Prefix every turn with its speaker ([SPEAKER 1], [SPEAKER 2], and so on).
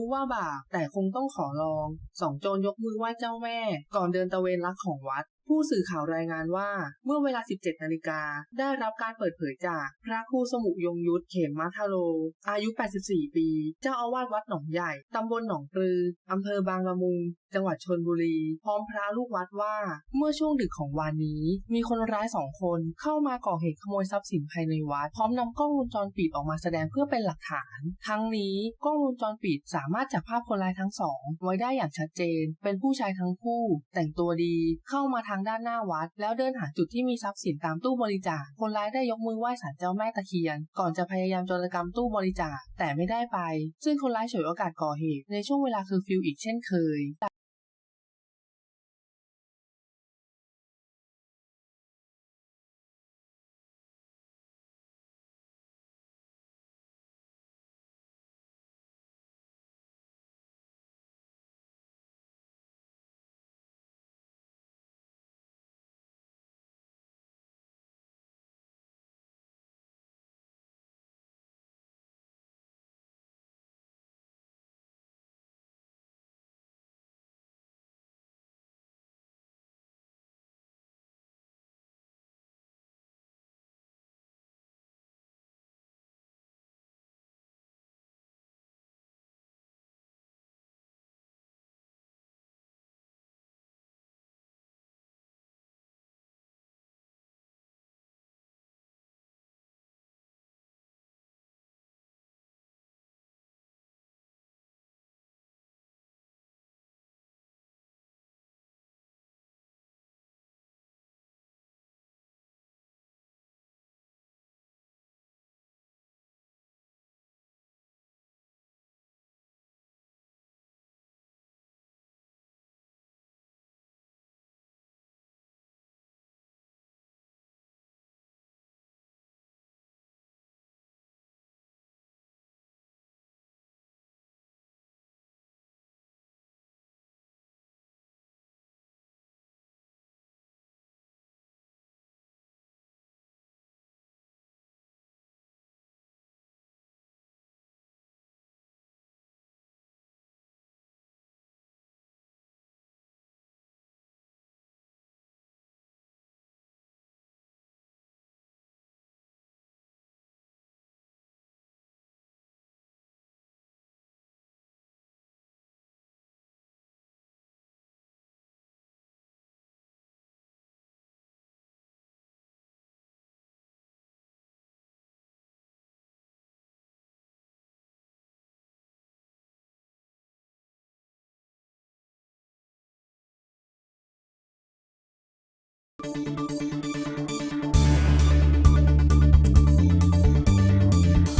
[SPEAKER 1] ู้ว่าบาปแต่คงต้องขอลองสองโจรยกมือไหว้เจ้าแม่ ก่อนเดินตะเวนลักของวัด ผู้สื่อข่าวรายงานว่า เมื่อเวลา 17 นาฬิกา ได้รับการเปิดเผยจากพระครูสมุยงยุทธเขมมัทโล อายุ 84 ปี เจ้าอาวาสวัดหนองใหญ่ ตำบลหนองปลือ อำเภอบางละมุง จังหวัดชนบุรี พร้อมพระลูกวัดว่า เมื่อช่วงดึกของวันนี้ มีคนร้ายสองคนเข้ามาก่อเหตุขโมยทรัพย์สินภายในวัด พร้อมนำกล้องวงจรปิดออกมาแสดงเพื่อเป็นหลักฐาน ทั้งนี้กล้องวงจรปิดสามารถจับภาพคนร้ายทั้งสองไว้ได้อย่างชัดเจน เป็นผู้ชายทั้งคู่ แต่งตัวดีเข้ามาทางด้านหน้าวัด แล้วเดินหาจุดที่มีทรัพย์สินตามตู้บริจาค คนร้ายได้ยกมือไหว้ศาลเจ้าแม่ตะเคียน ก่อนจะพยายามโจรกรรมตู้บริจาคแต่ไม่ได้ไป ซึ่งคนร้ายฉวยโอกาสก่อเหตุในช่วงเวลาคือฟิวอีกเช่นเคย
[SPEAKER 2] thank you